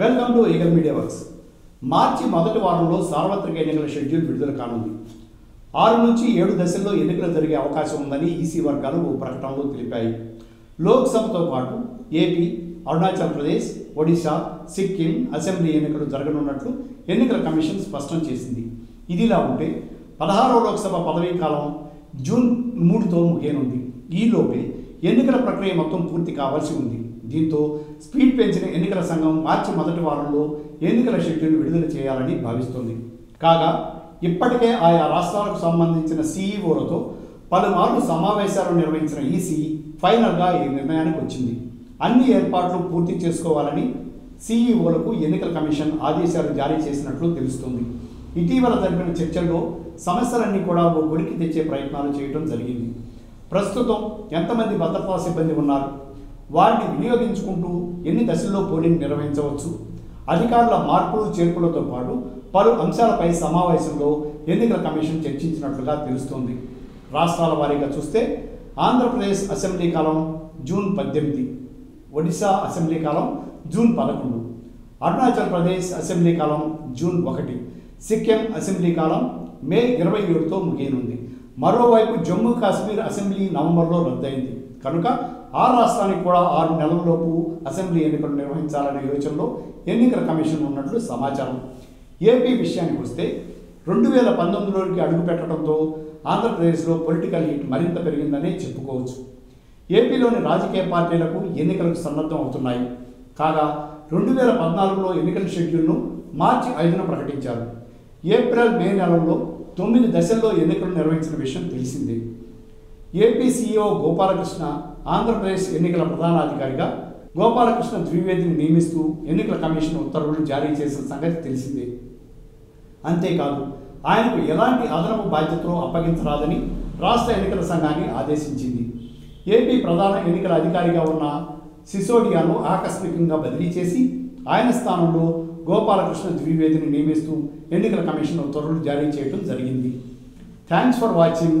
Welcome to eagle media works మార్చి మొదటి వారంలో సార్వత్రిక ఎన్నికల షెడ్యూల్ విడుదల కానుంది ఆరు నుంచి ఏడు దశల్లో ఎన్నికలు జరిగే అవకాశం ఉందని ఈసీ వర్గాలు ఓ ప్రకటనలో తెలిపాయి లోక్సభతో పాటు ఏపీ అరుణాచల్ ప్రదేశ్ ఒడిశా సిక్కిం అసెంబ్లీ ఎన్నికలు జరగనున్నట్లు ఎన్నికల కమిషన్ స్పష్టం చేసింది ఇదిలా ఉంటే పదహారో లోక్సభ పదవీ కాలం జూన్ మూడుతో ముగియనుంది ఈలోపే ఎన్నికల ప్రక్రియ మొత్తం పూర్తి కావాల్సి ఉంది దీంతో స్పీడ్ పెంచిన ఎన్నికల సంఘం మార్చి మొదటి వారంలో ఎన్నికల షెడ్యూల్ విడుదల చేయాలని భావిస్తుంది కాగా ఇప్పటికే ఆయా రాష్ట్రాలకు సంబంధించిన సీఈఓలతో పలుమార్లు సమావేశాలు నిర్వహించిన ఈసీ ఫైనల్గా ఈ నిర్ణయానికి వచ్చింది అన్ని ఏర్పాట్లు పూర్తి చేసుకోవాలని సీఈఓలకు ఎన్నికల కమిషన్ ఆదేశాలు జారీ చేసినట్లు తెలుస్తుంది ఇటీవల జరిపిన చర్చల్లో సమస్యలన్నీ కూడా ఓ గుడికి తెచ్చే ప్రయత్నాలు చేయడం జరిగింది ప్రస్తుతం ఎంతమంది భద్రతా సిబ్బంది ఉన్నారు వారిని వినియోగించుకుంటూ ఎన్ని దశల్లో పోలింగ్ నిర్వహించవచ్చు అధికారుల మార్పులు చేర్పులతో పాటు పలు అంశాలపై సమావేశంలో ఎన్నికల కమిషన్ చర్చించినట్లుగా తెలుస్తోంది రాష్ట్రాల వారీగా చూస్తే ఆంధ్రప్రదేశ్ అసెంబ్లీ కాలం జూన్ పద్దెనిమిది ఒడిశా అసెంబ్లీ కాలం జూన్ పదకొండు అరుణాచల్ ప్రదేశ్ అసెంబ్లీ కాలం జూన్ ఒకటి సిక్కిం అసెంబ్లీ కాలం మే ఇరవై ఏడుతో ముగియనుంది మరోవైపు జమ్మూ కాశ్మీర్ అసెంబ్లీ నవంబర్లో రద్దయింది కనుక ఆ రాష్ట్రానికి కూడా ఆరు నెలల్లోపు అసెంబ్లీ ఎన్నికలు నిర్వహించాలనే యోచనలో ఎన్నికల కమిషన్ ఉన్నట్లు సమాచారం ఏపీ విషయానికి వస్తే రెండు వేల పంతొమ్మిదిలోకి అడుగు పెట్టడంతో ఆంధ్రప్రదేశ్లో పొలిటికల్ హీట్ మరింత పెరిగిందనే చెప్పుకోవచ్చు ఏపీలోని రాజకీయ పార్టీలకు ఎన్నికలకు సన్నద్ధం అవుతున్నాయి కాగా రెండు వేల పద్నాలుగులో ఎన్నికల షెడ్యూల్ను మార్చి ఐదున ప్రకటించారు ఏప్రిల్ మే నెలల్లో తొమ్మిది దశల్లో ఎన్నికలు నిర్వహించిన విషయం తెలిసిందే ఏపీ గోపాలకృష్ణ ఆంధ్రప్రదేశ్ ఎన్నికల ప్రధానాధికారిగా గోపాలకృష్ణ ద్వివేదిని నియమిస్తూ ఎన్నికల కమిషన్ ఉత్తర్వులు జారీ చేసిన సంగతి తెలిసిందే అంతేకాదు ఆయనకు ఎలాంటి అదనపు బాధ్యతలు అప్పగించరాదని రాష్ట్ర ఎన్నికల సంఘాన్ని ఆదేశించింది ఏపీ ప్రధాన ఎన్నికల అధికారిగా ఉన్న సిసోడియాను ఆకస్మికంగా బదిలీ చేసి ఆయన స్థానంలో గోపాలకృష్ణ ద్వివేదిని నియమిస్తూ ఎన్నికల కమిషన్ ఉత్తర్వులు జారీ చేయడం జరిగింది thanks for watching